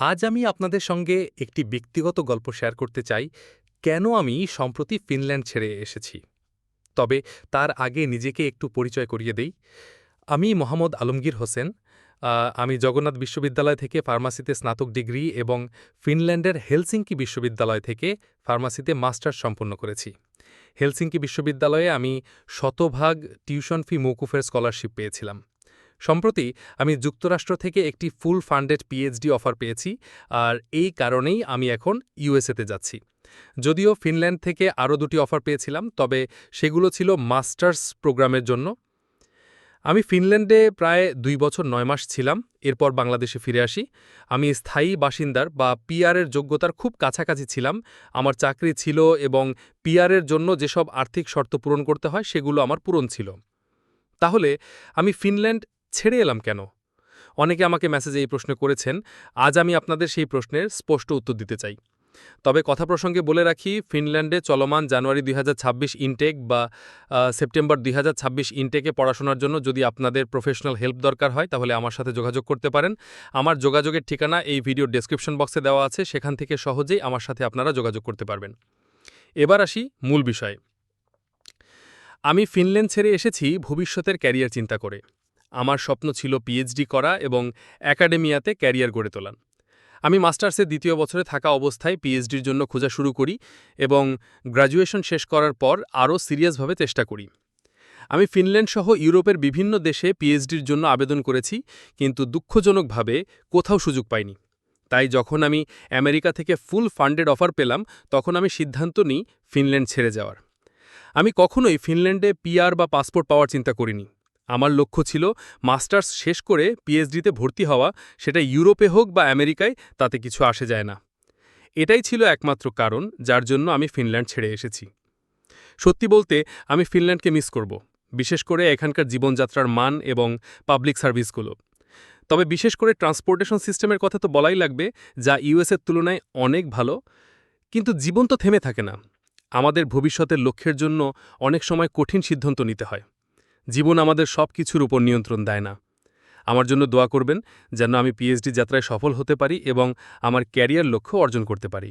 আজ আমি আপনাদের সঙ্গে একটি ব্যক্তিগত গল্প শেয়ার করতে চাই, কেন আমি সম্প্রতি ফিনল্যান্ড ছেড়ে এসেছি? তবে তার আগে নিজেকে একটু পরিচয় করিয়ে দেই। আমি মোহাম্মদ আলমগীর হোসেন আমি জগন্নাথ বিশ্ববিদ্যালয় থেকে ফার্মাসিতে স্নাতক ডিগ্রি এবং ফিনল্যান্ডের হেলসিঙ্কি বিশ্ববিদ্যালয় থেকে ফার্মাসিতে মাস্টার্স সম্পন্ন করেছি। হেলসিঙ্কি বিশ্ববিদ্যালয়ে আমি শতভাগ টিউশন ফি মৌকুফের স্কলারশিপ পেয়েছিলাম। সম্প্রতি আমি যুক্তরাষ্ট্র থেকে একটি ফুল ফান্ডেড পিএইচডি অফার পেয়েছি, আর এই কারণেই আমি এখন ইউএসএতে যাচ্ছি। যদিও ফিনল্যান্ড থেকে আরও দুটি অফার পেয়েছিলাম, তবে সেগুলো ছিল মাস্টার্স প্রোগ্রামের জন্য। আমি ফিনল্যান্ডে প্রায় দুই বছর নয় মাস ছিলাম, এরপর বাংলাদেশে ফিরে আসি। আমি স্থায়ী বাসিন্দার বা পিআরের যোগ্যতার খুব কাছাকাছি ছিলাম, আমার চাকরি ছিল এবং পিআরের জন্য যেসব আর্থিক শর্ত পূরণ করতে হয় সেগুলো আমার পূরণ ছিল। তাহলে আমি ফিনল্যান্ড ছেড়ে এলাম কেন? অনেকে আমাকে মেসেজে এই প্রশ্ন করেছেন, আজ আমি আপনাদের সেই প্রশ্নের স্পষ্ট উত্তর দিতে চাই। তবে কথা প্রসঙ্গে বলে রাখি, ফিনল্যান্ডে চলমান জানুয়ারি দুই হাজার ছাব্বিশ ইনটেক বা সেপ্টেম্বর দুই হাজার ছাব্বিশ ইনটেকে পড়াশোনার জন্য যদি আপনাদের প্রফেশনাল হেল্প দরকার হয়, তাহলে আমার সাথে যোগাযোগ করতে পারেন। আমার যোগাযোগের ঠিকানা এই ভিডিও ডেসক্রিপশন বক্সে দেওয়া আছে, সেখান থেকে সহজেই আমার সাথে আপনারা যোগাযোগ করতে পারবেন। এবার আসি মূল বিষয়ে। আমি ফিনল্যান্ড ছেড়ে এসেছি ভবিষ্যতের ক্যারিয়ার চিন্তা করে। আমার স্বপ্ন ছিল পিএইচডি করা এবং একাডেমিয়াতে ক্যারিয়ার গড়ে তোলা আমি মাস্টার্সের দ্বিতীয় বছরে থাকা অবস্থায় পিএইচডির জন্য খোঁজা শুরু করি এবং গ্র্যাজুয়েশন শেষ করার পর আরও সিরিয়াসভাবে চেষ্টা করি। আমি ফিনল্যান্ড সহ ইউরোপের বিভিন্ন দেশে পিএইচডির জন্য আবেদন করেছি, কিন্তু দুঃখজনকভাবে কোথাও সুযোগ পাইনি। তাই যখন আমি আমেরিকা থেকে ফুল ফান্ডেড অফার পেলাম, তখন আমি সিদ্ধান্ত নিই ফিনল্যান্ড ছেড়ে যাওয়ার। আমি কখনোই ফিনল্যান্ডে পিআর বা পাসপোর্ট পাওয়ার চিন্তা করিনি। আমার লক্ষ্য ছিল মাস্টার্স শেষ করে পিএইচডিতে ভর্তি হওয়া, সেটা ইউরোপে হোক বা আমেরিকায়, তাতে কিছু আসে যায় না। এটাই ছিল একমাত্র কারণ যার জন্য আমি ফিনল্যান্ড ছেড়ে এসেছি। সত্যি বলতে, আমি ফিনল্যান্ডকে মিস করব, বিশেষ করে এখানকার জীবনযাত্রার মান এবং পাবলিক সার্ভিসগুলো। তবে বিশেষ করে ট্রান্সপোর্টেশন সিস্টেমের কথা তো বলাই লাগবে, যা ইউএসের তুলনায় অনেক ভালো, কিন্তু জীবন তো থেমে থাকে না। আমাদের ভবিষ্যতের লক্ষ্যের জন্য অনেক সময় কঠিন সিদ্ধান্ত নিতে হয়। জীবন আমাদের সব কিছুর উপর নিয়ন্ত্রণ দেয় না। আমার জন্য দোয়া করবেন যেন আমি পিএইচডি যাত্রায় সফল হতে পারি এবং আমার ক্যারিয়ার লক্ষ্য অর্জন করতে পারি।